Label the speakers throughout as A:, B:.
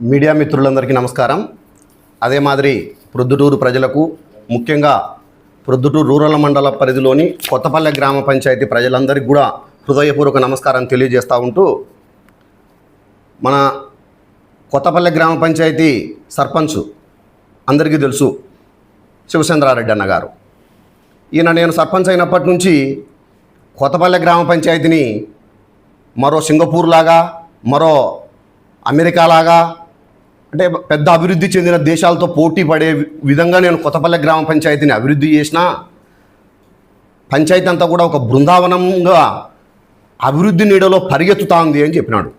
A: Media మిత్రులందరికీ నమస్కారం. అదే మాదిరి ప్రొద్దుటూరు ప్రజలకు ముఖ్యంగా ప్రొద్దుటూరు రూరల్ మండల పరిధిలోని కొత్తపల్లె గ్రామ పంచాయతీ ప్రజలందరికీ కూడా హృదయపూర్వక నమస్కారం తెలియజేస్తూ ఉంటూ మన కొత్తపల్లె గ్రామ పంచాయతీ సర్పంచ్ అందరికీ తెలుసు శివచంద్రారెడ్డి అన్న గారు. ఈయన నేను సర్పంచ్ అయినప్పటి నుంచి కొత్తపల్లె గ్రామ పంచాయతీని మరో సింగపూర్ లాగా మరో అమెరికా లాగా అంటే పెద్ద అభివృద్ధి చెందిన దేశాలతో పోటీ పడే విధంగా నేను కొత్తపల్లె గ్రామ పంచాయతీని అభివృద్ధి చేసిన పంచాయతీ అంతా కూడా ఒక బృందావనంగా అభివృద్ధి నీడలో పరిగెత్తుతా ఉంది అని చెప్పినాడు.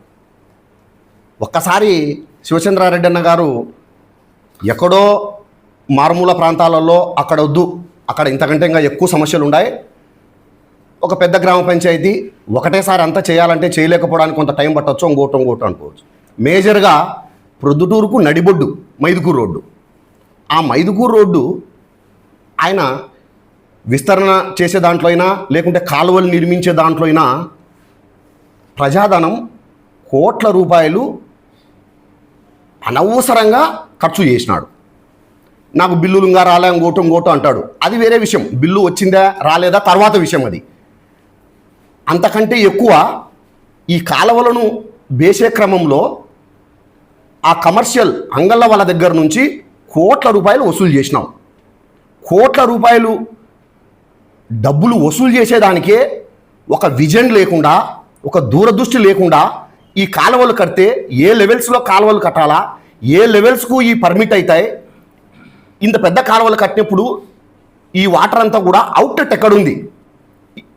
A: ఒక్కసారి శివచంద్రారెడ్డి అన్న గారు ఎక్కడో మారుమూల ప్రాంతాలలో అక్కడ వద్దు అక్కడ ఇంతకంటే ఇంకా ఎక్కువ సమస్యలు ఉన్నాయి ఒక పెద్ద గ్రామ పంచాయతీ ఒకటేసారి అంతా చేయాలంటే చేయలేకపోవడానికి కొంత టైం పట్టవచ్చు ఇంకోటం ఇంకోటం అనుకోవచ్చు. మేజర్గా ప్రొద్దుటూరుకు నడిబొడ్డు మైదుకూరు రోడ్డు. ఆ మైదుకూరు రోడ్డు ఆయన విస్తరణ చేసే దాంట్లో అయినా లేకుంటే కాలువలు నిర్మించే దాంట్లో అయినా ప్రజాధనం కోట్ల రూపాయలు అనవసరంగా ఖర్చు చేసినాడు. నాకు బిల్లులు ఇంకా రాలే ఇంకోటం ఇంకోటం అంటాడు. అది వేరే విషయం. బిల్లు వచ్చిందా రాలేదా తర్వాత విషయం అది. అంతకంటే ఎక్కువ ఈ కాలువలను వేసే క్రమంలో ఆ కమర్షియల్ అంగళ్ళ వాళ్ళ దగ్గర నుంచి కోట్ల రూపాయలు వసూలు చేసినాం. కోట్ల రూపాయలు డబ్బులు వసూలు చేసేదానికే ఒక విజన్ లేకుండా ఒక దూరదృష్టి లేకుండా ఈ కాలువలు కడితే ఏ లెవెల్స్లో కాలువలు కట్టాలా ఏ లెవెల్స్కు ఈ పర్మిట్ అవుతాయి ఇంత పెద్ద కాలువలు కట్టినప్పుడు ఈ వాటర్ అంతా కూడా అవుట్లెట్ ఎక్కడుంది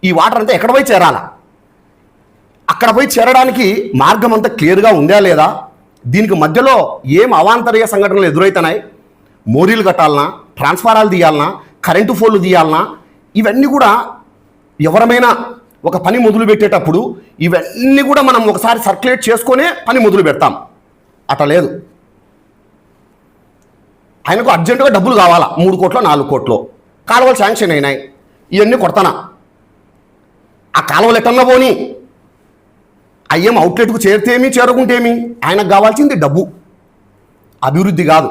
A: ఈ వాటర్ అంతా ఎక్కడ పోయి చేరాలా? అక్కడ పోయి చేరడానికి మార్గం అంతా క్లియర్గా ఉందా లేదా? దీనికి మధ్యలో ఏం అవాంతరీయ సంఘటనలు ఎదురవుతున్నాయి మోరీలు కట్టాలనా? ట్రాన్స్ఫారాలు తీయాలనా? కరెంటు ఫోన్లు తీయాలనా? ఇవన్నీ కూడా ఎవరమైనా ఒక పని మొదలు పెట్టేటప్పుడు ఇవన్నీ కూడా మనం ఒకసారి సర్క్యులేట్ చేసుకొనే పని మొదలు పెడతాం. అట్లా లేదు. ఆయనకు అర్జెంటుగా డబ్బులు కావాలా? మూడు కోట్లు నాలుగు కోట్లు. కాలువలు శాంక్షన్ అయినాయి. ఇవన్నీ కొడతానా? ఆ కాలువలు ఎట్టన్నా పోని. ఐఎం అవుట్లెట్కు చేరితేమి చేరుకుంటేమి? ఆయనకు కావాల్సింది డబ్బు. అభివృద్ధి కాదు.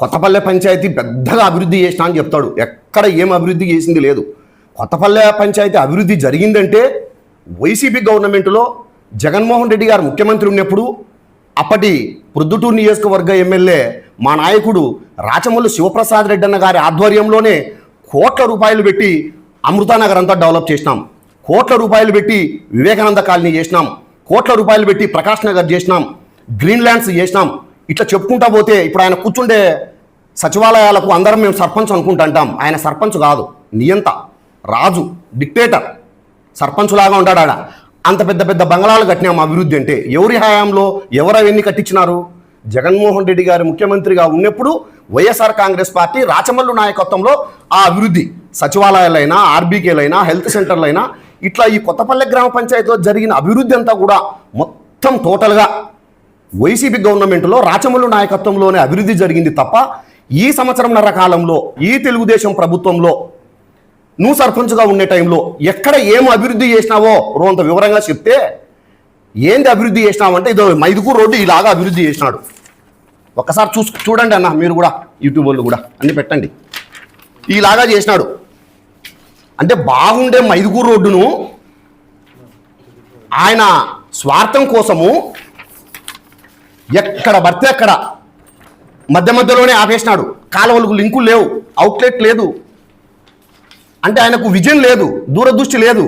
A: కొత్తపల్లె పంచాయతీ పెద్దగా అభివృద్ధి చేసినా అని చెప్తాడు. ఎక్కడ ఏం అభివృద్ధి చేసింది లేదు. కొత్తపల్లె పంచాయతీ అభివృద్ధి జరిగిందంటే వైసీపీ గవర్నమెంట్లో జగన్మోహన్ రెడ్డి గారు ముఖ్యమంత్రి ఉన్నప్పుడు అప్పటి ప్రొద్దుటూరు నియోజకవర్గ ఎమ్మెల్యే మా నాయకుడు రాచమల్లు శివప్రసాద్ రెడ్డి అన్న గారి ఆధ్వర్యంలోనే కోట్ల రూపాయలు పెట్టి అమృతానగర్ అంతా డెవలప్ చేసినాం. కోట్ల రూపాయలు పెట్టి వివేకానంద కాలనీ చేసినాం. కోట్ల రూపాయలు పెట్టి ప్రకాష్ నగర్ చేసినాం గ్రీన్ ల్యాండ్స్ చేసినాం. ఇట్లా చెప్పుకుంటా పోతే ఇప్పుడు ఆయన కూర్చుండే సచివాలయాలకు అందరం మేము సర్పంచ్ అనుకుంటుంటాం ఆయన సర్పంచ్ కాదు నియంత రాజు డిక్టేటర్ సర్పంచ్ లాగా ఉంటాడు ఆడ. అంత పెద్ద పెద్ద బంగళాలు కట్టినాం అభివృద్ధి అంటే ఎవరి హయాంలో ఎవరు అవన్నీ కట్టించినారు? జగన్మోహన్ రెడ్డి గారు ముఖ్యమంత్రిగా ఉన్నప్పుడు వైఎస్ఆర్ కాంగ్రెస్ పార్టీ రాచమల్లు నాయకత్వంలో ఆ అభివృద్ధి సచివాలయాలైనా ఆర్బీకేలైనా హెల్త్ సెంటర్లైనా ఇట్లా ఈ కొత్తపల్లె గ్రామ పంచాయతీలో జరిగిన అభివృద్ధి అంతా కూడా మొత్తం టోటల్గా వైసీపీ గవర్నమెంట్లో రాచమల్లు నాయకత్వంలోనే అభివృద్ధి జరిగింది తప్ప ఈ సంవత్సరంన్నర కాలంలో ఈ తెలుగుదేశం ప్రభుత్వంలో నువ్వు సర్పంచ్గా ఉండే టైంలో ఎక్కడ ఏం అభివృద్ధి చేసినావో రోంత వివరంగా చెప్తే ఏంది అభివృద్ధి చేసినావంటే ఇదో మైదుకూరు రోడ్డు ఇలాగా అభివృద్ధి చేసినాడు. ఒకసారి చూసు చూడండి అన్న మీరు కూడా యూట్యూబ్ వాళ్ళు కూడా అన్ని పెట్టండి. ఇలాగా చేసినాడు. అంటే బాగుండే మైదుకూరు రోడ్డును ఆయన స్వార్థం కోసము ఎక్కడ పడితే అక్కడ మధ్య మధ్యలోనే ఆపేసినాడు. కాలువలకు లింకులు లేవు అవుట్లెట్ లేదు. అంటే ఆయనకు విజన్ లేదు దూరదృష్టి లేదు.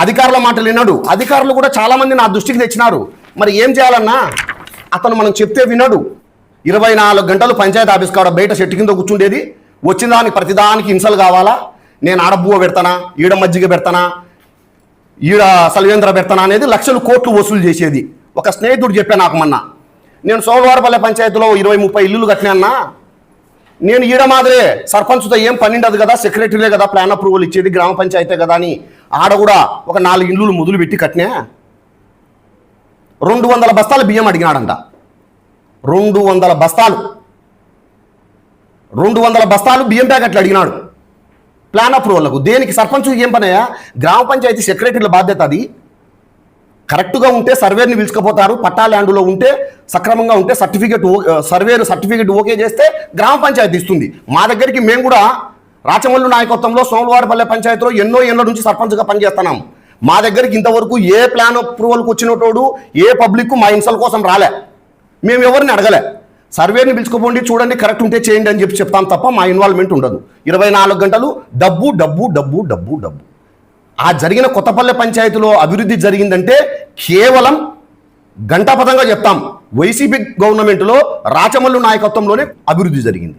A: అధికారుల మాటలు విన్నాడు. అధికారులు కూడా చాలామంది నా దృష్టికి తెచ్చినారు. మరి ఏం చేయాలన్నా? అతను మనం చెప్తే వినడు. ఇరవై నాలుగు గంటలు పంచాయతీ ఆఫీస్ కాడ బయట చెట్టు కింద కూర్చుండేది. వచ్చిన దానికి ప్రతిదానికి హింసలు కావాలా? నేను ఆడబువ్వ పెడతానా? ఈడ మజ్జిగ పెడతానా? ఈడ సల్వేంద్ర పెడతానా అనేది లక్షలు కోట్లు వసూలు చేసేది. ఒక స్నేహితుడు చెప్పా నాకు మొన్న నేను సోమవారపల్లె పంచాయతీలో ఇరవై ముప్పై ఇల్లులు కట్టినా నేను ఈడ మాదిరే సర్పంచ్తో ఏం పని కదా సెక్రటరీలే కదా ప్లాన్ అప్రూవల్ ఇచ్చేది గ్రామ పంచాయతీ కదా అని ఆడ కూడా ఒక నాలుగు ఇల్లులు మొదలు పెట్టి కట్టినా? రెండు వందల బస్తాలు బియ్యం అడిగినాడంట. రెండు వందల బస్తాలు. రెండు వందల బస్తాలు బియ్యం ప్యాకెట్లు అడిగినాడు. ప్లాన్ అప్రూవల్కు దేనికి? సర్పంచ్ ఏం పనయా గ్రామ పంచాయతీ సెక్రటరీల బాధ్యత అది. కరెక్ట్గా ఉంటే సర్వేని పిలుచుకుపోతారు. పట్టా ల్యాండ్లో ఉంటే సక్రమంగా ఉంటే సర్టిఫికేట్ సర్వేరు సర్టిఫికేట్ ఓకే చేస్తే గ్రామ పంచాయతీ ఇస్తుంది. మా దగ్గరికి మేము కూడా రాచమల్లు నాయకత్వంలో సోమవారపల్లె పంచాయతీలో ఎన్నో ఏళ్ళ నుంచి సర్పంచ్గా పనిచేస్తున్నాం. మా దగ్గరికి ఇంతవరకు ఏ ప్లాన్ అప్రూవల్కి వచ్చినటోడు ఏ పబ్లిక్ మా హింసల కోసం రాలే. మేము ఎవరిని అడగలే. సర్వేని పిలుచుకోపోండి చూడండి కరెక్ట్ ఉంటే చేయండి అని చెప్పి చెప్తాం తప్ప మా ఇన్వాల్వ్మెంట్ ఉండదు. ఇరవై నాలుగు గంటలు డబ్బు డబ్బు డబ్బు డబ్బు డబ్బు. ఆ జరిగిన కొత్తపల్లె పంచాయతీలో అభివృద్ధి జరిగిందంటే కేవలం గంటాపథంగా చెప్తాం. వైసీపీ గవర్నమెంట్లో రాచమల్లు నాయకత్వంలోనే అభివృద్ధి జరిగింది.